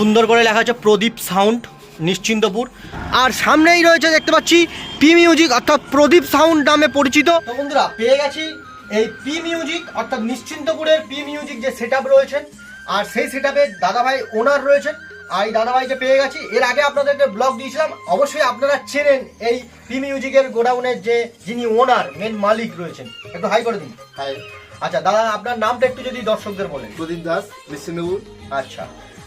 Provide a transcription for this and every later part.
সুন্দর করে লেখা আছে প্রদীপ সাউন্ড নিশ্চিন্তপুর। আর সামনেই রয়েছে দেখতে পাচ্ছি পি মিউজিক অর্থাৎ প্রদীপ সাউন্ড নামে পরিচিত। বন্ধুরা পেয়ে গেছি এই পি মিউজিক অর্থাৎ নিশ্চিন্তপুরের পি মিউজিক যে সেট আপ রয়েছেন আর সেই সেট আপে দাদাভাই ওনার রয়েছেন। আর এই দাদাভাইকে পেয়ে গেছি এর আগে আপনাদেরকে ব্লগ দিয়েছিলাম অবশ্যই আপনারা চেনেন এই পি মিউজিকের গোডাউনের যে যিনি ওনার মেন মালিক রয়েছেন। একটু হাই করে দিন। হাই আচ্ছা দাদা আপনার নামটা একটু যদি দর্শকদের বলেন। প্রদীপ দাস বিষ্ণুপুর আচ্ছা।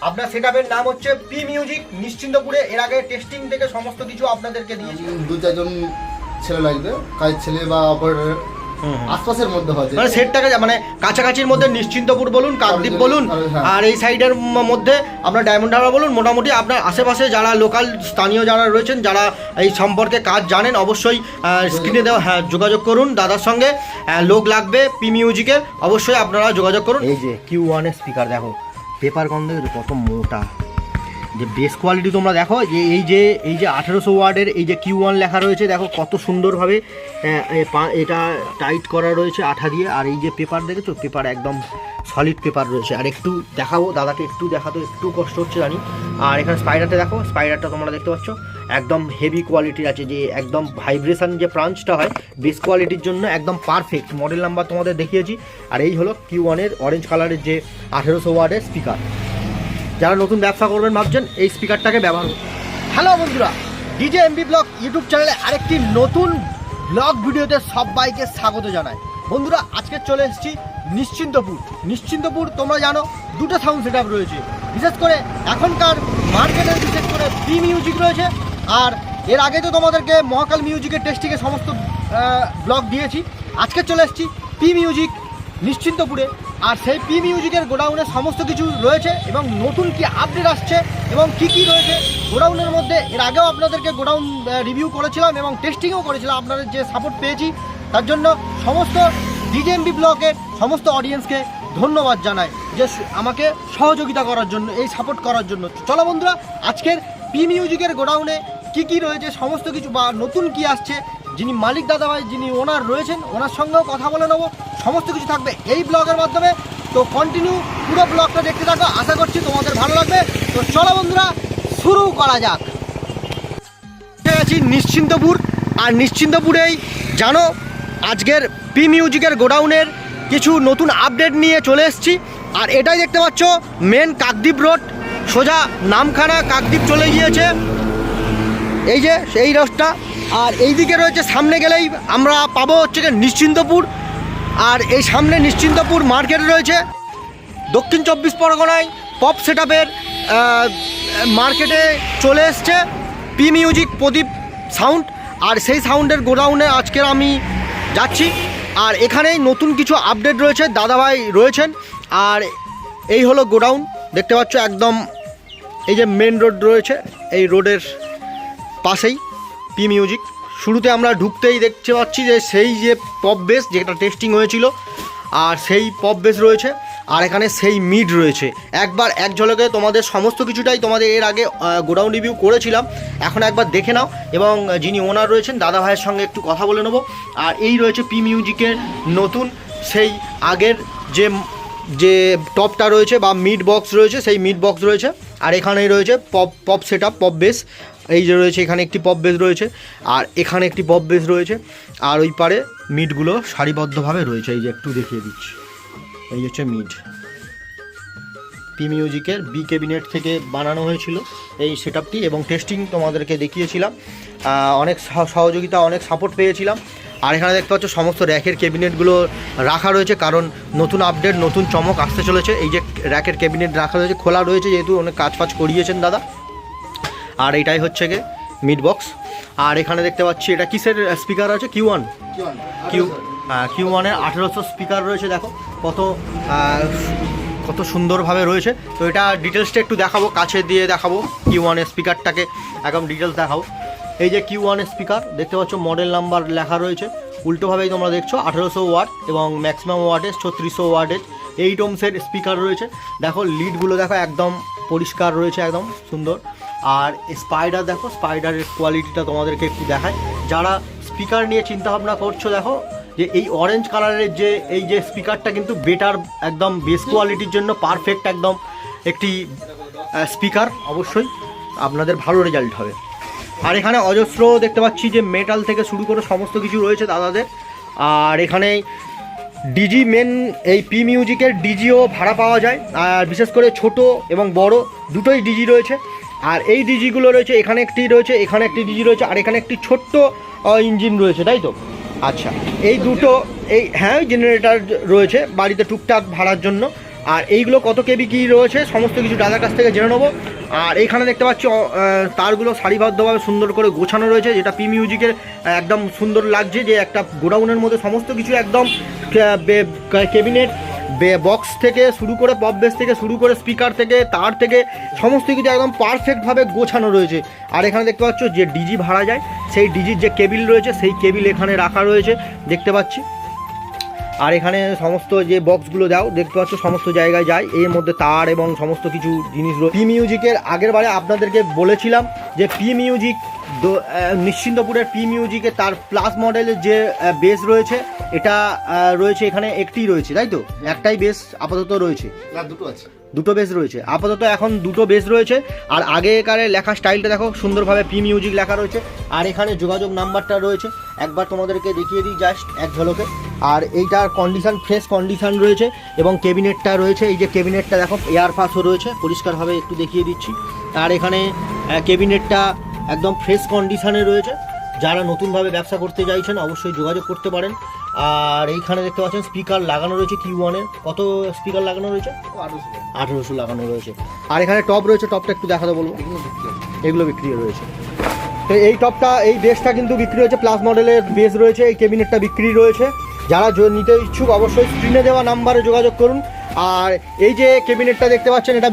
আপনার সেট নাম হচ্ছে পি মিউজিক নিশ্চিন্তপুরে। এর আগে টেস্টিং থেকে সমস্ত কিছু আপনাদেরকে দিয়েছি। দু চারজন ছেলে লাগবে। কাজের ছেলে বা অপারেটর আশপাশের মধ্যে হয় মানে সেটটাকে মানে কাছাকাছির মধ্যে নিশ্চিন্তপুর বলুন কাকদ্বীপ বলুন হ্যাঁ। আর এই সাইডের মধ্যে আপনার ডায়মন্ড হারবার বলুন মোটামুটি আপনার আশেপাশে যারা লোকাল স্থানীয় যারা রয়েছেন যারা এই সম্পর্কে কাজ জানেন অবশ্যই স্ক্রিনে দেওয়া হ্যাঁ যোগাযোগ করুন দাদার সঙ্গে। লোক লাগবে পি মিউজিকের অবশ্যই আপনারা যোগাযোগ করুন। এই যে কিউ ওয়ানের স্পিকার দেখো। পেপার গন্ধ কত মোটা। যে বেস কোয়ালিটি তোমরা দেখো, যে এই যে এই যে আঠেরোশো ওয়ার্ডের এই যে কিউ ওয়ান লেখা রয়েছে, দেখো কত সুন্দরভাবে এটা টাইট করা রয়েছে আঠা দিয়ে, আর এই যে পেপার দেখেছ? পেপার একদম সলিড পেপার রয়েছে। আর একটু দেখাবো, দাদাকে একটু দেখাতে একটু কষ্ট হচ্ছে জানি। আর এখানে স্পাইডারটা দেখো স্পাইডারটা তোমরা দেখতে পাচ্ছ, একদম হেভি কোয়ালিটির আছে, যে একদম ভাইব্রেশন যে প্রাঞ্চটা হয় বেস কোয়ালিটির জন্য একদম পারফেক্ট মডেল নাম্বার তোমাদের দেখিয়েছি। আর এই হলো কিউ ওয়ানের অরেঞ্জ কালারের যে আঠেরোশো ওয়ার্ডের স্পিকার যারা নতুন ব্যবসা করবেন ভাবছেন, এই স্পিকারটাকে ব্যবহার করুন। হ্যালো বন্ধুরা, ডিজে এমবি ব্লগ ইউটিউব চ্যানেলে আরেকটি নতুন ব্লগ ভিডিওতে সবাইকে স্বাগত জানাই। বন্ধুরা, আজকে চলে এসেছি নিশ্চিন্তপুর। নিশ্চিন্তপুর, তোমরা জানো, দুটো সাউন্ড সেট রয়েছে। বিশেষ করে এখনকার মার্কেটের বিশেষ করে পি মিউজিক রয়েছে। আর এর আগে তো তোমাদেরকে মহাকাল মিউজিকের টেস্টিংয়ে সমস্ত ব্লগ দিয়েছি। আজকে চলে এসেছি পি মিউজিক নিশ্চিন্তপুরে। আর সেই পি মিউজিকের গোডাউনে সমস্ত কিছু রয়েছে এবং নতুন কি আপডেট আসছে এবং কি কি রয়েছে গোডাউনের মধ্যে, এর আগেও আপনাদেরকে গোডাউন রিভিউ করেছিলাম এবং টেস্টিংও করেছিলাম, আপনাদের যে সাপোর্ট পেয়েছি, তার জন্য সমস্ত ডিজেএমবি ব্লকের সমস্ত অডিয়েন্সকে ধন্যবাদ জানাই যে আমাকে সহযোগিতা করার জন্য, এই সাপোর্ট করার জন্য। চলো বন্ধুরা, আজকের পি মিউজিকের গোডাউনে কি কি রয়েছে, সমস্ত কিছু বা নতুন কি আসছে, যিনি মালিক দাদাভাই, যিনি ওনার রয়েছেন, ওনার সঙ্গেও কথা বলে নেব। সমস্ত কিছু থাকবে এই ব্লগের মাধ্যমে। তো কন্টিনিউ পুরো ব্লগটা দেখতে থাকো, আশা করছি তোমাদের ভালো লাগবে। তো চলো বন্ধুরা, শুরু করা যাক। গেছি নিশ্চিন্তপুর, আর নিশ্চিন্তপুরেই জানো, আজকের পি মিউজিকের গোডাউনের কিছু নতুন আপডেট নিয়ে চলে এসেছি। আর এটাই দেখতে পাচ্ছ মেন কাকদ্বীপ রোড সোজা নামখানা কাকদ্বীপ চলে গিয়েছে। এই যে, এই রোডটা আর এই দিকে রয়েছে, সামনে গেলেই আমরা পাবো হচ্ছে নিশ্চিন্তপুর। আর এই সামনে নিশ্চিন্তপুর মার্কেট রয়েছে। দক্ষিণ চব্বিশ পরগনায় পপ সেট মার্কেটে চলে এসছে। পি মিউজিক প্রদীপ সাউন্ড আর সেই সাউন্ডের গোডাউনে আজকের আমি যাচ্ছি। আর এখানেই নতুন কিছু আপডেট রয়েছে, দাদাভাই রয়েছেন। আর এই হলো গোডাউন দেখতে পাচ্ছ একদম এই যে মেন রোড রয়েছে, এই রোডের পাশেই পি মিউজিক শুরুতে আমরা ঢুকতেই দেখতে পাচ্ছি যে সেই যে পপ বেস যেটা টেস্টিং হয়েছিল, আর সেই পপ বেস রয়েছে, আর এখানে সেই মিড রয়েছে। একবার এক ঝলকে তোমাদের সমস্ত কিছুটাই তোমাদের এর আগে গোডাউন রিভিউ করেছিলাম। এখন একবার দেখে নাও, এবং যিনি ওনার রয়েছেন, দাদা ভাইয়ের সঙ্গে একটু কথা বলে নেব। আর এই রয়েছে পি মিউজিকের নতুন, সেই আগের যে যে টপটা রয়েছে, বা মিড বক্স রয়েছে, সেই মিড বক্স রয়েছে। আর এখানেই রয়েছে pop pop set pop bass এই যে রয়েছে, এখানে একটি পপ বেস রয়েছে, আর এখানে একটি পপ বেস রয়েছে, আর ওই পারে মিটগুলো সারিবদ্ধভাবে রয়েছে। এই যে একটু দেখিয়ে দিচ্ছি। এই হচ্ছে মিট পি মিউজিকের বি ক্যাবিনেট থেকে বানানো হয়েছিল এই সেট এবং টেস্টিং তোমাদেরকে দেখিয়েছিলাম। অনেক সহ- সহযোগিতা, অনেক সাপোর্ট পেয়েছিলাম। আর এখানে দেখতে পাচ্ছ, সমস্ত র্যাকের ক্যাবিনেটগুলো রাখা রয়েছে, কারণ নতুন আপডেট নতুন চমক আসতে চলেছে। এই যে র্যাকের ক্যাবিনেট রাখা রয়েছে, খোলা রয়েছে, যেহেতু অনেক কাজ ফাজ করিয়েছেন দাদা। আর এটাই হচ্ছে গিয়ে মিড বক্স আর এখানে দেখতে পাচ্ছি এটা কিসের স্পিকার আছে? কিউ ওয়ান কিউ কিউ ওয়ানের আঠেরোশো। স্পিকার রয়েছে দেখো। কত কত সুন্দরভাবে রয়েছে। তো এটা ডিটেলসটা একটু দেখাবো কাছে দিয়ে দেখাবো কিউ ওয়ানের স্পিকারটাকে একদম ডিটেলস দেখাবো। এই যে কিউ ওয়ানের স্পিকার দেখতে পাচ্ছ মডেল নাম্বার লেখা রয়েছে। উল্টোভাবেই তোমরা দেখছ আঠেরোশো ওয়াট এবং ম্যাক্সিমাম ওয়াটেজ ছত্রিশশো ওয়াটেজ এইট ওমসের স্পিকার রয়েছে। দেখো লিডগুলো দেখো একদম পরিষ্কার রয়েছে একদম সুন্দর। আর স্পাইডার দেখো স্পাইডারের কোয়ালিটিটা তোমাদেরকে একটু দেখায় যারা স্পিকার নিয়ে চিন্তা ভাবনা করছ, দেখো, যে এই অরেঞ্জ কালারের যে, এই যে স্পিকারটা কিন্তু বেটার একদম বেস কোয়ালিটির জন্য পারফেক্ট একদম একটি স্পিকার অবশ্যই। আপনাদের ভালো রেজাল্ট হবে। আর এখানে অজস্র দেখতে পাচ্ছি যে মেটাল থেকে শুরু করে সমস্ত কিছু রয়েছে দাদাদের। আর এখানে ডিজি মেন এই পি মিউজিকের ডিজিও ভাড়া পাওয়া যায়। আর বিশেষ করে ছোট এবং বড় দুটোই ডিজি রয়েছে। আর এই ডিজিগুলো রয়েছে, এখানে একটি রয়েছে, এখানে একটি ডিজি রয়েছে, আর এখানে একটি ছোট্ট ইঞ্জিন রয়েছে, তাই তো? আচ্ছা এই দুটো, এই হ্যাঁ জেনারেটার রয়েছে বাড়িতে টুকটাক ভাড়ার জন্য। আর এইগুলো কত কেবি কী রয়েছে, সমস্ত কিছু দাদার কাছ থেকে জেনে নেব। আর এইখানে দেখতে পাচ্ছি তারগুলো সারিবদ্ধভাবে সুন্দর করে গোছানো রয়েছে, যেটা পি মিউজিকের একদম সুন্দর লাগছে যে একটা গোডাউনের মধ্যে সমস্ত কিছু একদম কেবিনেট বক্স থেকে শুরু করে পপ বেস থেকে শুরু করে স্পিকার থেকে, তার থেকে সমস্ত কিছু একদম পারফেক্টভাবে গোছানো রয়েছে। আর এখানে দেখতে পাচ্ছ যে ডিজি ভাড়া যায়, সেই ডিজির যে কেবিল রয়েছে, সেই কেবিল এখানে রাখা রয়েছে, দেখতে পাচ্ছি। আর এখানে সমস্ত যে বক্সগুলো দাও, দেখতে পাচ্ছ সমস্ত জায়গায় যায়, এর মধ্যে তার এবং সমস্ত কিছু জিনিস পি মিউজিকের আগের বারে আপনাদেরকে বলেছিলাম যে পি মিউজিক নিশ্চিন্তপুরের পি মিউজিকে তার প্লাস মডেলের যে বেস রয়েছে এটা রয়েছে এখানে একটি রয়েছে তাই তো? একটাই বেস আপাতত রয়েছে। না দুটো আছে। দুটো বেস রয়েছে। আপাতত এখন দুটো বেস রয়েছে। আর আগেকারে লেখা স্টাইলটা দেখো সুন্দরভাবে পি মিউজিক লেখা রয়েছে। আর এখানে যোগাযোগ নাম্বারটা রয়েছে। একবার তোমাদেরকে দেখিয়ে দিই জাস্ট এক ঝলকে। আর এইটার কন্ডিশান ফ্রেশ কন্ডিশন রয়েছে এবং কেবিনেটটা রয়েছে। এই যে কেবিনেটটা দেখো এয়ার পাসও রয়েছে। পরিষ্কারভাবে একটু দেখিয়ে দিচ্ছি। আর এখানে কেবিনেটটা একদম ফ্রেশ কন্ডিশনে রয়েছে। যারা নতুনভাবে ব্যবসা করতে চাইছেন অবশ্যই যোগাযোগ করতে পারেন। আর এইখানে দেখতে পাচ্ছেন স্পিকার লাগানো রয়েছে কিউ ওয়ানের কত স্পিকার লাগানো রয়েছে? আঠারোশো লাগানো রয়েছে। আর এখানে টপ রয়েছে টপটা একটু দেখাতে বলব। এগুলো বিক্রি রয়েছে। তো এই টপটা এই বেসটা কিন্তু বিক্রি হয়েছে প্লাস মডেলের বেস রয়েছে, এই কেবিনেটটা বিক্রি রয়েছে। যারা নিতে ইচ্ছুক, অবশ্যই স্ক্রিনে দেওয়া নাম্বারে যোগাযোগ করুন। আর এই যে কেবিনেটটা দেখতে পাচ্ছেন, এটা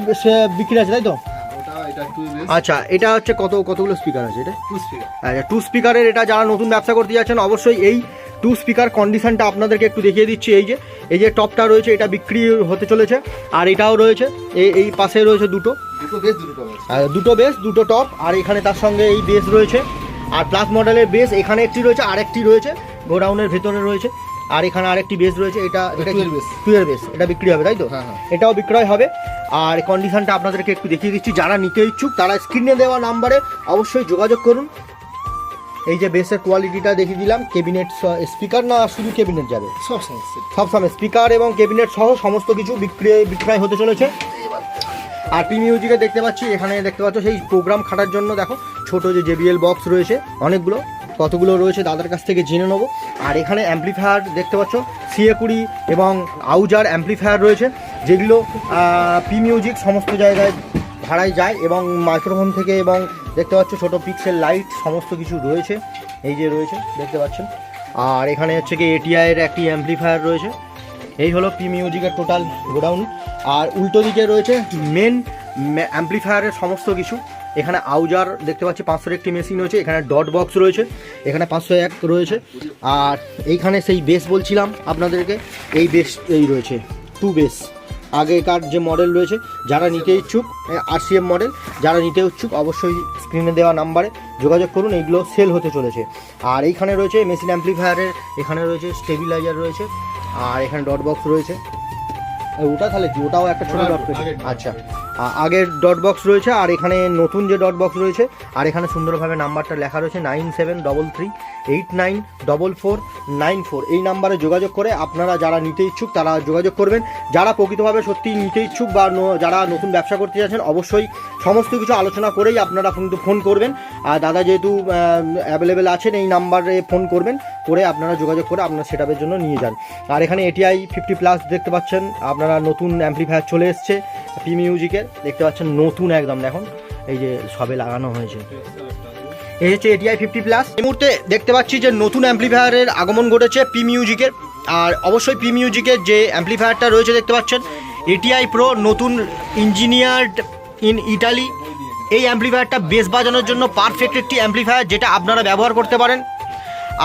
বিক্রি আছে, তাই তো? আচ্ছা এটা হচ্ছে কত কতগুলো স্পিকার আছে এটা? টু স্পিকার আচ্ছা টু স্পিকারের এটা যারা নতুন ব্যবসা করতে যাচ্ছেন অবশ্যই এই টু স্পিকার কন্ডিশনটা আপনাদেরকে একটু দেখিয়ে দিচ্ছি। এই যে এই যে টপটা রয়েছে এটা বিক্রি হতে চলেছে। আর এটাও রয়েছে এই এই পাশে রয়েছে দুটো। দুটো বেস দুটো টপ আর দুটো বেস দুটো টপ আর এখানে তার সঙ্গে এই বেস রয়েছে। আর প্লাস মডেলের বেস এখানে একটি রয়েছে আর একটি রয়েছে। গোডাউনের ভেতরে রয়েছে। আর এখানে আরেকটি বেস রয়েছে এটা এটা টুয়ের বেস। এটা বিক্রি হবে তাই তো? হ্যাঁ, হ্যাঁ। এটাও বিক্রয় হবে। আর কন্ডিশনটা আপনাদেরকে একটু দেখিয়ে দিচ্ছি যারা নিতে ইচ্ছুক তারা স্ক্রিনে দেওয়া নাম্বারে অবশ্যই যোগাযোগ করুন। এই যে বেসের কোয়ালিটিটা দেখিয়ে দিলাম কেবিনেট স্পিকার না শুধু কেবিনেট যাবে? সব সময় স্পিকার এবং ক্যাবিনেট সহ সমস্ত কিছু বিক্রয় বিক্রয় হতে চলেছে। আর পি মিউজিকে দেখতে পাচ্ছি এখানে দেখতে পাচ্ছ সেই প্রোগ্রাম খাটার জন্য দেখো ছোট যে জেবিএল বক্স রয়েছে অনেকগুলো। কতগুলো রয়েছে দাদার কাছ থেকে জেনে নেব। আর এখানে অ্যাম্পলিফায়ার দেখতে পাচ্ছ, সিএ কুড়ি এবং আউজার অ্যাম্পলিফায়ার রয়েছে, যেগুলো পি মিউজিক সমস্ত জায়গায় ভাড়ায় যায় এবং মাইক্রোফোন থেকে এবং দেখতে পাচ্ছ ছোট পিক্সেল লাইট সমস্ত কিছু রয়েছে, এই যে রয়েছে, দেখতে পাচ্ছেন। আর এখানে হচ্ছে কি এটিআই এর একটি অ্যাম্পলিফায়ার রয়েছে, এই হলো পি মিউজিকের টোটাল গোডাউন আর উল্টো দিকে রয়েছে মেন অ্যাম্পলিফায়ারের সমস্ত কিছু। এখানে আউজার দেখতে পাচ্ছি পাঁচশোর একটি মেশিন রয়েছে এখানে ডট বক্স রয়েছে এখানে পাঁচশো এক রয়েছে। আর এইখানে সেই বেস বলছিলাম আপনাদেরকে এই বেস এই রয়েছে টু বেস আগেকার যে মডেল রয়েছে যারা নিতে ইচ্ছুক আরসিএম মডেল যারা নিতে ইচ্ছুক অবশ্যই স্ক্রিনে দেওয়া নাম্বারে যোগাযোগ করুন এইগুলো সেল হতে চলেছে। আর এইখানে রয়েছে মেশিন অ্যাম্পলিফায়ারের এখানে রয়েছে স্টেবিলাইজার রয়েছে আর এখানে ডট বক্স রয়েছে। ওটা তাহলে ওটাও একটা ছোটো ডট আচ্ছা। আগের ডট বক্স রয়েছে আর এখানে নতুন যে ডট বক্স রয়েছে, আর এখানে সুন্দরভাবে নাম্বারটা লেখা রয়েছে nine seven double three eight nine double four nine four. এই নাম্বারে যোগাযোগ করে আপনারা যারা নিতে ইচ্ছুক তারা যোগাযোগ করবেন। যারা প্রকৃতভাবে সত্যি নিতে ইচ্ছুক বা যারা নতুন ব্যবসা করতে যাচ্ছেন অবশ্যই সমস্ত কিছু আলোচনা করেই আপনারা কিন্তু ফোন করবেন। আর দাদা যেহেতু অ্যাভেলেবেল আছেন, এই নাম্বারে ফোন করবেন, করে আপনারা যোগাযোগ করে আপনার সেট জন্য নিয়ে যান। আর এখানে এটিআই ফিফটি প্লাস দেখতে পাচ্ছেন, আপনারা নতুন অ্যাম্পলিফায়ার চলে এসছে পি মিউজিকের দেখতে পাচ্ছেন নতুন একদম, দেখুন, এই যে সবে লাগানো হয়েছে। এই হচ্ছে এটিআই ফিফটি প্লাস এই মুহূর্তে দেখতে পাচ্ছি যে নতুন অ্যাম্পলিফায়ারের আগমন ঘটেছে পি মিউজিকের আর অবশ্যই পি মিউজিকের যে অ্যাম্পলিফায়ারটা রয়েছে দেখতে পাচ্ছেন এটিআই প্রো নতুন ইঞ্জিনিয়ার্ড ইন ইটালি এই অ্যাম্পলিফায়ারটা বেস বাজানোর জন্য পারফেক্ট একটি অ্যাম্পলিফায়ার যেটা আপনারা ব্যবহার করতে পারেন।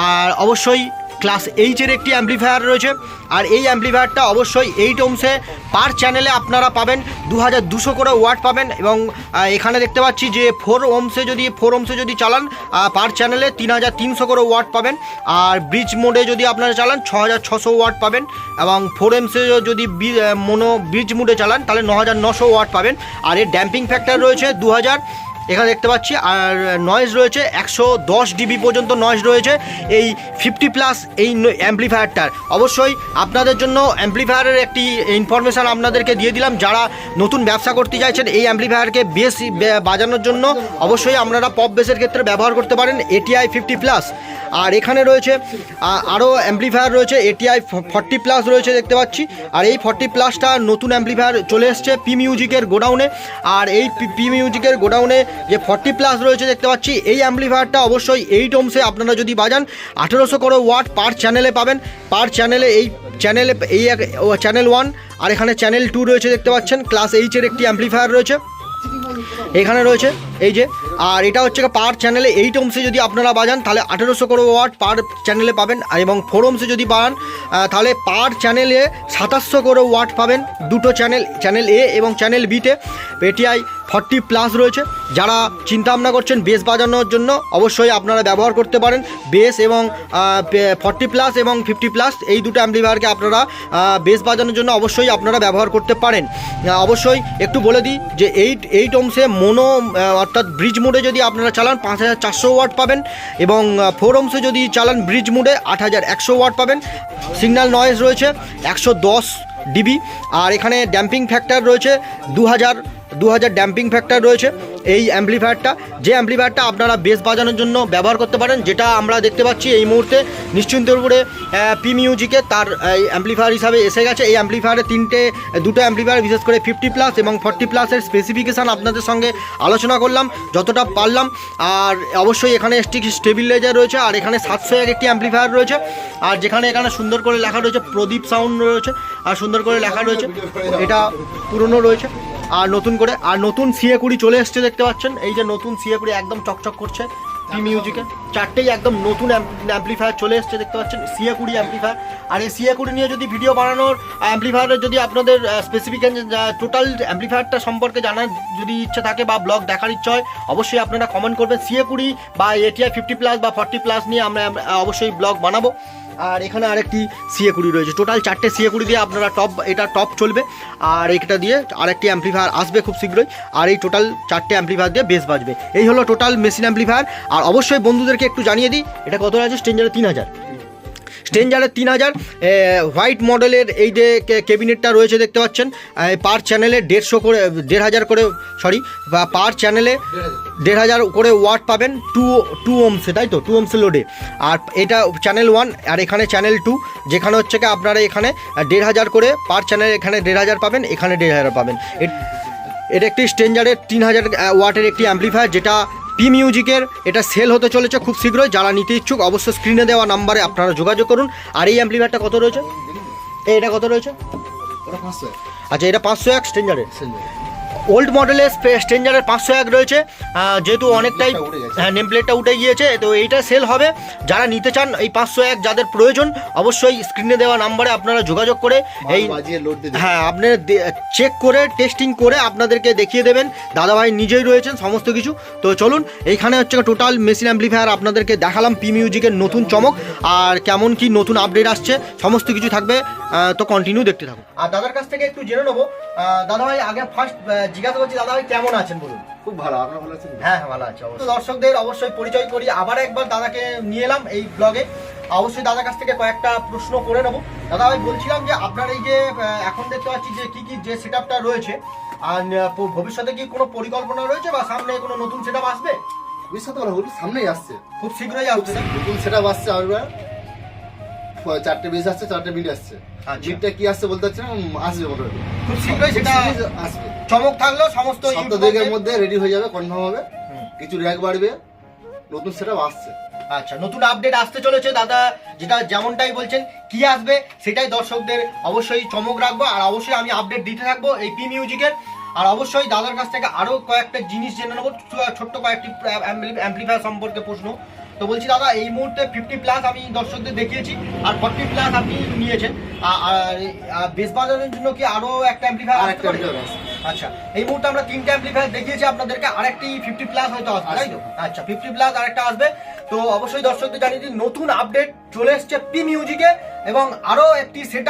আর অবশ্যই ক্লাস এইচের একটি অ্যাম্পলিফায়ার রয়েছে। আর এই অ্যাম্পলিফায়ারটা অবশ্যই এইট ওমসে পার চ্যানেলে আপনারা পাবেন। দু হাজার দুশো করে ওয়াট পাবেন এবং এখানে দেখতে পাচ্ছি যে ফোর ওমসে যদি ফোর ওমসে যদি চালান পার চ্যানেলে তিন হাজার তিনশো করে ওয়াট পাবেন। আর ব্রিজ মোডে যদি আপনারা চালান ছ হাজার ছশো ওয়াট পাবেন। এবং ফোর এমসে যদি মনো ব্রিজ মোডে চালান, তাহলে ন হাজার নশো ওয়াট পাবেন। আর এর ড্যাম্পিং ফ্যাক্টর রয়েছে দু হাজার এখানে দেখতে পাচ্ছি, আর নয়েজ রয়েছে, একশো দশ ডিবি পর্যন্ত নয়েজ রয়েছে, এই ফিফটি প্লাস এই অ্যাম্পলিফায়ারটার অবশ্যই আপনাদের জন্য অ্যাম্পলিফায়ারের একটি ইনফরমেশান আপনাদেরকে দিয়ে দিলাম। যারা নতুন ব্যবসা করতে চাইছেন, এই অ্যাম্পলিফায়ারকে বেশ বাজানোর জন্য অবশ্যই আপনারা পপ বেসের ক্ষেত্রে ব্যবহার করতে পারেন এটিআই ফিফটি প্লাস আর এখানে রয়েছে আরও অ্যাম্পলিফায়ার রয়েছে এটিআই ফর্টি প্লাস রয়েছে, দেখতে পাচ্ছি। আর এই ফর্টি প্লাসটা নতুন অ্যাম্পলিফায়ার চলে এসছে পি মিউজিকের গোডাউনে আর এই পি- পি মিউজিকের গোডাউনে যে ফর্টি প্লাস রয়েছে দেখতে পাচ্ছি এই অ্যাম্পলিফায়ারটা অবশ্যই এইট ওমসে আপনারা যদি বাজান আঠেরোশো করে ওয়াট পার চ্যানেলে পাবেন। পার চ্যানেলে এই চ্যানেলে এই এক চ্যানেল ওয়ান আর এখানে চ্যানেল টু রয়েছে দেখতে পাচ্ছেন ক্লাস এইচের একটি অ্যাম্পলিফায়ার রয়েছে। এখানে রয়েছে এই যে আর এটা হচ্ছে পার চ্যানেলে এইট ওমসে যদি আপনারা বাজান তাহলে আঠেরোশো করে ওয়াট পার চ্যানেলে পাবেন এবং ফোর ওমসে যদি আহ, তাহলে পার চ্যানেলে সাতাশশো করে ওয়াট পাবেন দুটো চ্যানেল চ্যানেল এ এবং চ্যানেল বিতে পেটিআই ফর্টি প্লাস রয়েছে। যারা চিন্তা ভাবনা করছেন বেস বাজানোর জন্য, অবশ্যই আপনারা ব্যবহার করতে পারেন। বেস এবং ফর্টি প্লাস এবং ফিফটি প্লাস, এই দুটো অ্যাম্পলিফায়ারকে আপনারা বেস বাজানোর জন্য অবশ্যই আপনারা ব্যবহার করতে পারেন। অবশ্যই একটু বলে দিই যে এইট এইট ওমসে মোনো অর্থাৎ ব্রিজ মোডে যদি আপনারা চালান, পাঁচ হাজার চারশো ওয়াট পাবেন এবং ফোর ওমসে যদি চালান ব্রিজ মোডে আট হাজার একশো ওয়াট পাবেন। সিগন্যাল নয়েজ রয়েছে একশো দশ ডিবি। আর এখানে ড্যাম্পিং ফ্যাক্টর রয়েছে দু হাজার দু হাজার ড্যাম্পিং ফ্যাক্টর রয়েছে এই অ্যাম্পলিফায়ারটা যে অ্যাম্পলিফায়ারটা আপনারা বেস বাজানোর জন্য ব্যবহার করতে পারেন, যেটা আমরা দেখতে পাচ্ছি এই মুহূর্তে নিশ্চিন্তপুরে পি মিউজিকে তার অ্যাম্পলিফায়ার হিসাবে এসে গেছে। এই অ্যাম্পলিফায়ারে তিনটে, দুটো অ্যাম্পলিফায়ার বিশেষ করে ফিফটি প্লাস এবং ফর্টি প্লাসের স্পেসিফিকেশান আপনাদের সঙ্গে আলোচনা করলাম, যতটা পারলাম। আর অবশ্যই এখানে স্টিক স্টেবিলাইজার রয়েছে, আর এখানে সাতশো এক একটি অ্যাম্পলিফায়ার রয়েছে। আর যেখানে এখানে সুন্দর করে লেখা রয়েছে, প্রদীপ সাউন্ড রয়েছে, আর সুন্দর করে লেখা রয়েছে, এটা পুরনো রয়েছে। আর নতুন করে, আর নতুন সিএ কুড়ি চলে এসছে দেখতে পাচ্ছেন। এই যে নতুন সিএ কুড়ি একদম চকচক করছে পি মিউজিকে চারটেই একদম নতুন অ্যাম্পলিফায়ার চলে এসছে দেখতে পাচ্ছেন সিএ কুড়ি অ্যাম্পলিফায়ার। আর এই সিএ কুড়ি নিয়ে যদি ভিডিও বানানোর অ্যাম্পলিফায়ারের যদি আপনাদের স্পেসিফিকেশন টোটাল অ্যাম্পলিফায়ারটা সম্পর্কে জানার যদি ইচ্ছে থাকে বা ব্লগ দেখার ইচ্ছে হয়, অবশ্যই আপনারা কমেন্ট করবেন। সিএ কুড়ি বা এটিআই ফিফটি প্লাস বা ফর্টি প্লাস নিয়ে আমরা অবশ্যই ব্লগ বানাবো। আর এখানে আরেকটি সিএ কুড়ি রয়েছে। টোটাল চারটে সিএ কুড়ি দিয়ে আপনারা টপ এটা টপ চলবে। আর এটা দিয়ে আরেকটি অ্যাম্পলিফায়ার আসবে খুব শীঘ্রই। আর এই টোটাল চারটে অ্যাম্পলিফায়ার দিয়ে বেশ বাজবে। এই হলো টোটাল মেশিন অ্যাম্পলিফায়ার আর অবশ্যই বন্ধুদেরকে একটু জানিয়ে দিই, এটা কত আছে স্টেঞ্জারে তিন হাজার। স্টেঞ্জারের তিন হাজার হোয়াইট মডেলের এই যে ক্যাবিনেটটা রয়েছে দেখতে পাচ্ছেন পার চ্যানেলে দেড়শো করে, দেড় হাজার করে সরি পার চ্যানেলে দেড় হাজার করে ওয়াট পাবেন, টু টু ওমসে, তাই তো? টু ওমসে লোডে। আর এটা চ্যানেল ওয়ান, আর এখানে চ্যানেল টু, যেখানে হচ্ছে কি আপনারা এখানে দেড় হাজার করে পার চ্যানেল এখানে দেড় হাজার পাবেন, এখানে দেড় হাজার পাবেন। এটা একটি স্টেঞ্জারের তিন হাজার ওয়াটের একটি অ্যাম্পলিফায়ার যেটা পি মিউজিকের এটা সেল হতে চলেছে খুব শীঘ্রই। যারা নিতে ইচ্ছুক অবশ্যই স্ক্রিনে দেওয়া নাম্বারে আপনারা যোগাযোগ করুন। আর এই অ্যাম্পলিফায়ারটা কত রয়েছে? এই এটা কত রয়েছে? আচ্ছা এটা পাঁচশো এক স্টেঞ্জারের সেন্টার ওল্ড মডেলের স্টেঞ্জারের পাঁচশো এক রয়েছে। যেহেতু অনেকটাই। হ্যাঁ নেম প্লেটটা উঠে গিয়েছে তো এইটা সেল হবে। যারা নিতে চান এই পাঁচশো এক যাদের প্রয়োজন অবশ্যই স্ক্রিনে দেওয়া নাম্বারে আপনারা যোগাযোগ করে এই হ্যাঁ আপনি চেক করে টেস্টিং করে আপনাদেরকে দেখিয়ে দেবেন। দাদাভাই নিজেই রয়েছেন সমস্ত কিছু। তো চলুন এইখানে হচ্ছে টোটাল মেশিন অ্যাম্পলিফায়ার আপনাদেরকে দেখালাম পি মিউজিকের নতুন চমক। আর কেমন কি নতুন আপডেট আসছে সমস্ত কিছু থাকবে। তো কন্টিনিউ দেখতে থাকুন। আর দাদার কাছ থেকে একটু জেনে নেব। দাদাভাই আগে ফার্স্ট জিজ্ঞাসা করছি দাদাভাই কেমন আছেন বলুন? খুব ভালো আপনার ভালো আছেন? হ্যাঁ হ্যাঁ ভালো আছে অবশ্যই। দর্শকদের অবশ্যই পরিচয় করি। আবার একবার দাদাকে নিয়ে এলাম এই ব্লগে অবশ্যই দাদার কাছ থেকে কয়েকটা প্রশ্ন করে নেব। দাদা আমি বলছিলাম যে আপনার এই যে এখন দেখতে পাচ্ছি যে কি কি যে সেট রয়েছে আর ভবিষ্যতে কি কোনো পরিকল্পনা রয়েছে বা সামনে কোনো নতুন সেট আসবে? ভবিষ্যতে বলি সামনেই আসছে। খুব শীঘ্রই আসবে না? নতুন সেটা আসছে আমরা চারটে বেশ আসছে চারটে মিড আসছে। আচ্ছা। মিডটা কি আসছে বলতে পারছি না আসবে মোটামুটি খুব শীঘ্রই সেটা আসবে। চমক থাকলেও সমস্ত সপ্তাহ মধ্যে রেডি হয়ে যাবে কনফার্ম হবে। কিছু র্যাক বাড়বে নতুন সেটা আসছে। আচ্ছা নতুন আপডেট আসতে চলেছে দাদা। যেটা যেমনটাই বলছেন কি আসবে সেটাই দর্শকদের অবশ্যই চমক রাখব আর অবশ্যই আমি আপডেট দিতে থাকব এই পি মিউজিকের আর অবশ্যই দাদার কাছ থেকে আরও কয়েকটা জিনিস জেনে নেব ছোট্ট কয়েকটি অ্যাম্পলিফায়ার সম্পর্কে প্রশ্ন। তো বলছি দাদা এই মুহূর্তে ফিফটি প্লাস আমি দর্শকদের দেখিয়েছি আর ফর্টি প্লাস আপনি নিয়েছেন। আর বেস বাজারের জন্য কি আরও একটা অ্যাম্প্লিফায়ার আসতে পারে? আচ্ছা এই মুহূর্তে আমরা তিনটে অ্যাম্প্লিফায়ার দেখিয়েছি আপনাদেরকে আরেকটি ফিফটি প্লাস হয়তো আসবে তাই তো? আচ্ছা ফিফটি প্লাস আরেকটা আসবে। তো অবশ্যই দর্শকদের জানিয়ে দিন নতুন আপডেট চলে এসছে পি মিউজিকে এবং আরও একটি সেট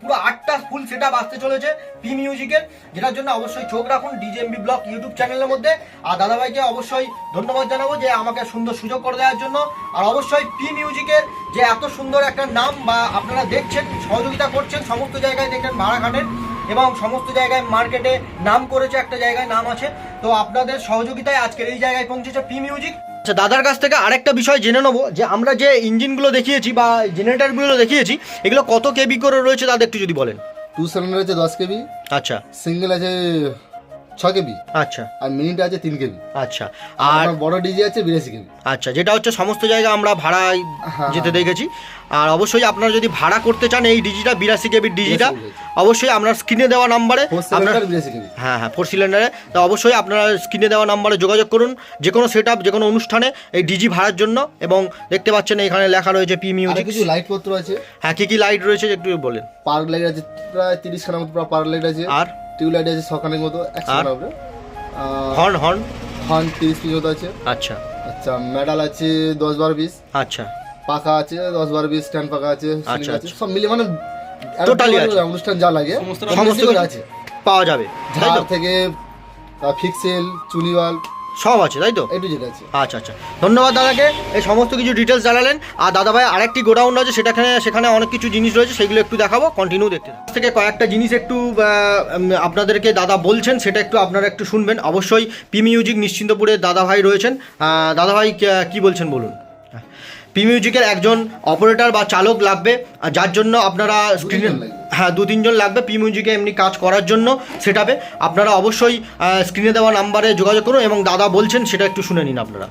পুরো আটটা ফুল সেট আসতে চলেছে পি মিউজিকের যেটার জন্য অবশ্যই চোখ রাখুন ডিজেএমবি ব্লক ইউটিউব চ্যানেলের মধ্যে। আর দাদাভাইকে অবশ্যই ধন্যবাদ জানাব যে আমাকে সুন্দর সুযোগ করে দেওয়ার জন্য। আর অবশ্যই পি মিউজিকের যে এত সুন্দর একটা নাম বা আপনারা দেখছেন, সহযোগিতা করছেন, সমস্ত জায়গায় দেখেন ভাড়াঘাটের এবং সমস্ত জায়গায় মার্কেটে নাম করেছে একটা জায়গায় নাম আছে। তো আপনাদের সহযোগিতায় আজকের এই জায়গায় পৌঁছেছে পি মিউজিক আচ্ছা দাদার কাছ থেকে আরেকটা বিষয় জেনে নেব যে আমরা যে ইঞ্জিনগুলো দেখিয়েছি বা জেনারেটারগুলো দেখিয়েছি এগুলো কত কেবি করে রয়েছে তাদের একটু যদি বলেন। টু সিলিন্ডার আছে দশ কেবি। আচ্ছা। সিঙ্গেল আছে ছ কেবি। আচ্ছা। আর মিনিটা আছে তিন কেবি। আচ্ছা। আর বড় ডিজে আছে বিরাশি কেবি। আচ্ছা যেটা হচ্ছে সমস্ত জায়গায় আমরা ভাড়ায় হ্যাঁ, যেতে হ্যাঁ। দেখেছি। আর অবশ্যই আপনারা যদি ভাড়া করতে চান এই ডিজিটা বিরাশি কেবির ডিজিটা অবশ্যই আপনার স্ক্রিনে দেওয়া নাম্বারে আপনার হ্যাঁ হ্যাঁ ফোর সিলিন্ডারে তো অবশ্যই আপনারা স্ক্রিনে দেওয়া নাম্বারে যোগাযোগ করুন। যে কোনো সেট আপ যে কোনো অনুষ্ঠানে এই ডিজি ভাড়ার জন্য। এবং দেখতে পাচ্ছেন এখানে লেখা রয়েছে পি মিউজিক কিছু লাইট পত্র আছে হ্যাঁ কী কী লাইট রয়েছে একটু বলেন। পার্ক লাইট আছে প্রায় তিরিশ খানার মতো পার্ক লাইট আছে। আর? টিউব লাইট আছে সকালের মতো একশো আর? Horn horn? হর্ন তিরিশ পিস মতো আছে। আচ্ছা। আচ্ছা মেডাল আছে দশ বারো পিস। আচ্ছা। পাখা আছে দশ বারো পিস স্ট্যান্ড পাখা আছে আচ্ছা, আছে আচ্ছা। সব মিলে মানে Totally আছে। অনুষ্ঠান যা লাগে সমস্ত সমস্ত কিছু আছে। পাওয়া যাবে তাই তো? ঝাড় থেকে ফিক্সেল চুলিওয়াল সব আছে তাই তো? একটু যেটা আছে। আচ্ছা আচ্ছা। ধন্যবাদ দাদাকে এই সমস্ত কিছু ডিটেলস জানালেন। আর দাদা ভাই আরেকটি গোডাউন আছে সেটাখানে সেখানে অনেক কিছু জিনিস রয়েছে সেগুলো একটু দেখাবো কন্টিনিউ দেখতে থেকে কয়েকটা জিনিস একটু আপনাদেরকে দাদা বলছেন সেটা একটু আপনারা একটু শুনবেন। অবশ্যই পি মিউজিক নিশ্চিন্তপুরে দাদা ভাই রয়েছেন দাদা ভাই কি বলছেন বলুন? পি মিউজিকের একজন অপারেটর বা চালক লাগবে আর যার জন্য আপনারা স্ক্রিনে হ্যাঁ দু তিনজন লাগবে পি মিউজিকে এমনি কাজ করার জন্য সেটাবে আপনারা অবশ্যই স্ক্রিনে দেওয়া নাম্বারে যোগাযোগ করুন এবং দাদা বলছেন সেটা একটু শুনে নিন আপনারা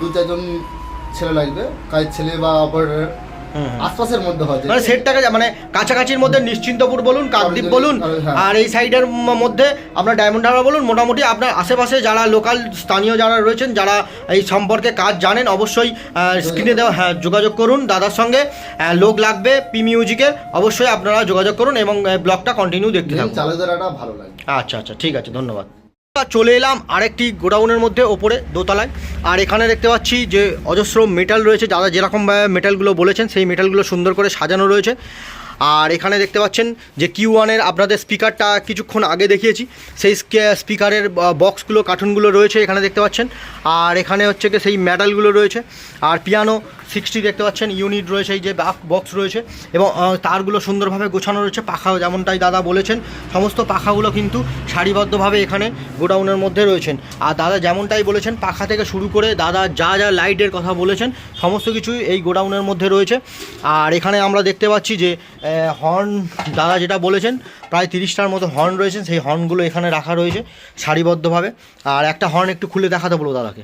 দু চারজন ছেলে লাগবে কাজ ছেলে বা অপারেটর। আশপাশের মধ্যে হয় মানে সেটটাকে মানে কাছাকাছির মধ্যে নিশ্চিন্তপুর বলুন কাকদ্বীপ বলুন হ্যাঁ। আর এই সাইডের মধ্যে আপনার ডায়মন্ড হারবার বলুন মোটামুটি আপনার আশেপাশে যারা লোকাল স্থানীয় যারা রয়েছেন যারা এই সম্পর্কে কাজ জানেন অবশ্যই স্ক্রিনে দেওয়া হ্যাঁ যোগাযোগ করুন দাদার সঙ্গে। লোক লাগবে পি মিউজিকের অবশ্যই আপনারা যোগাযোগ করুন এবং ব্লগটা কন্টিনিউ দেখতে থাকুন। ভালো লাগে। আচ্ছা আচ্ছা ঠিক আছে ধন্যবাদ। চলে এলাম আরেকটি গোডাউনের মধ্যে, ওপরে দোতলায়। আর এখানে দেখতে পাচ্ছি যে অজস্র মেটাল রয়েছে। যারা যেরকম মেটালগুলো বলেছেন, সেই মেটালগুলো সুন্দর করে সাজানো রয়েছে। আর এখানে দেখতে পাচ্ছেন যে কিউ ওয়ানের আপনাদের স্পিকারটা কিছুক্ষণ আগে দেখিয়েছি। সেই স্পিকারের বক্সগুলো কার্টুনগুলো রয়েছে এখানে দেখতে পাচ্ছেন। আর এখানে হচ্ছে কি সেই মেটালগুলো রয়েছে। আর পিয়ানো সিক্সটি দেখতে পাচ্ছেন, ইউনিট রয়েছে, এই যে বক্স রয়েছে এবং তারগুলো সুন্দরভাবে গোছানো রয়েছে পাখা যেমনটাই দাদা বলেছেন, সমস্ত পাখাগুলো কিন্তু সারিবদ্ধভাবে এখানে গোডাউনের মধ্যে রয়েছেন। আর দাদা যেমনটাই বলেছেন, পাখা থেকে শুরু করে দাদা যা যা লাইটের কথা বলেছেন, সমস্ত কিছুই এই গোডাউনের মধ্যে রয়েছে। আর এখানে আমরা দেখতে পাচ্ছি যে হর্ন, দাদা যেটা বলেছেন, প্রায় তিরিশটার মতো হর্ন রয়েছে, সেই হর্নগুলো এখানে রাখা রয়েছে সারিবদ্ধভাবে। আর একটা হর্ন একটু খুলে দেখাতে বলব দাদাকে।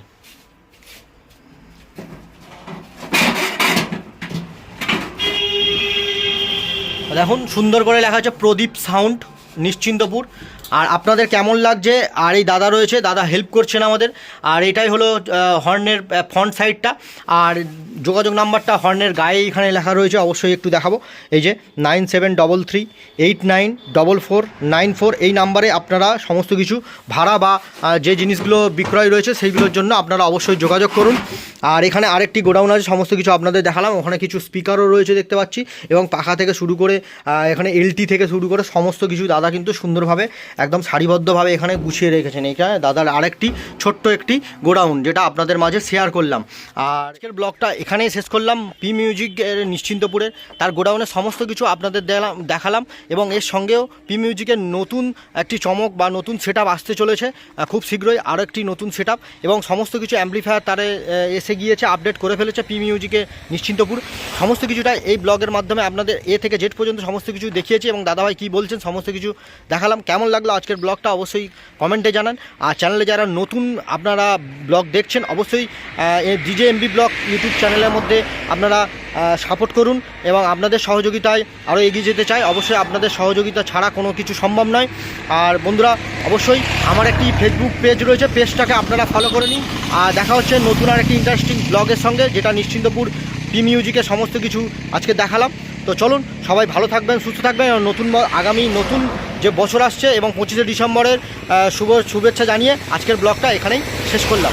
দেখুন সুন্দর করে লেখা আছে প্রদীপ সাউন্ড নিশ্চিন্তপুর। আর আপনাদের কেমন লাগছে? আর এই দাদা রয়েছে, দাদা হেল্প করছেন আমাদের। আর এটাই হলো হর্নের ফ্রন্ট সাইডটা আর যোগাযোগ নাম্বারটা হর্নের গায়ে এখানে লেখা রয়েছে, অবশ্যই একটু দেখাবো। এই যে nine seven double three eight nine double four nine four এই নাম্বারে আপনারা সমস্ত কিছু ভাড়া বা যে জিনিসগুলো বিক্রয় রয়েছে, সেইগুলোর জন্য আপনারা অবশ্যই যোগাযোগ করুন। আর এখানে আরেকটি গোডাউন আছে, সমস্ত কিছু আপনাদের দেখালাম। ওখানে কিছু স্পিকারও রয়েছে, দেখতে পাচ্ছি। এবং পাখা থেকে শুরু করে এখানে এলটি থেকে শুরু করে সমস্ত কিছু দাদা কিন্তু সুন্দরভাবে একদম সারিবদ্ধভাবে এখানে গুছিয়ে রেখেছেন এখানে দাদার আরেকটি ছোট্ট একটি গোডাউন যেটা আপনাদের মাঝে শেয়ার করলাম। আর আজকের ব্লগটা এখানেই শেষ করলাম। পি মিউজিকের নিশ্চিন্তপুরের তার গোডাউনের সমস্ত কিছু আপনাদের দেখালাম দেখালাম এবং এর সঙ্গেও পি মিউজিকের নতুন একটি চমক বা নতুন সেট আসতে চলেছে। খুব শীঘ্রই আরও একটি নতুন সেট এবং সমস্ত কিছু অ্যাম্পলিফায়ার তারে এসে গিয়েছে আপডেট করে ফেলেছে পি মিউজিকে নিশ্চিন্তপুর। সমস্ত কিছুটা এই ব্লগের মাধ্যমে আপনাদের এ থেকে জেড পর্যন্ত সমস্ত কিছু দেখিয়েছি এবং দাদাভাই কী বলছেন সমস্ত কিছু দেখালাম। কেমন লাগল লাগল আজকের ব্লগটা অবশ্যই কমেন্টে জানান। আর চ্যানেলে যারা নতুন আপনারা ব্লগ দেখছেন, অবশ্যই ডিজে এমবি ব্লগ ইউটিউব চ্যানেলের মধ্যে আপনারা সাপোর্ট করুন এবং আপনাদের সহযোগিতায় আরও এগিয়ে যেতে চাই। অবশ্যই আপনাদের সহযোগিতা ছাড়া কোনো কিছু সম্ভব নয়। আর বন্ধুরা, অবশ্যই আমার একটি ফেসবুক পেজ রয়েছে পেজটাকে আপনারা ফলো করে নিন। আর দেখা হচ্ছে নতুন আর একটি ইন্টারেস্টিং ব্লগের সঙ্গে, যেটা নিশ্চিন্তপুর পি মিউজিকের সমস্ত কিছু আজকে দেখালাম। তো চলুন, সবাই ভালো থাকবেন, সুস্থ থাকবেন এবং নতুন আগামী নতুন যে বছর আসছে এবং পঁচিশে ডিসেম্বরের শুভ শুভেচ্ছা জানিয়ে আজকের ব্লগটা এখানেই শেষ করলাম।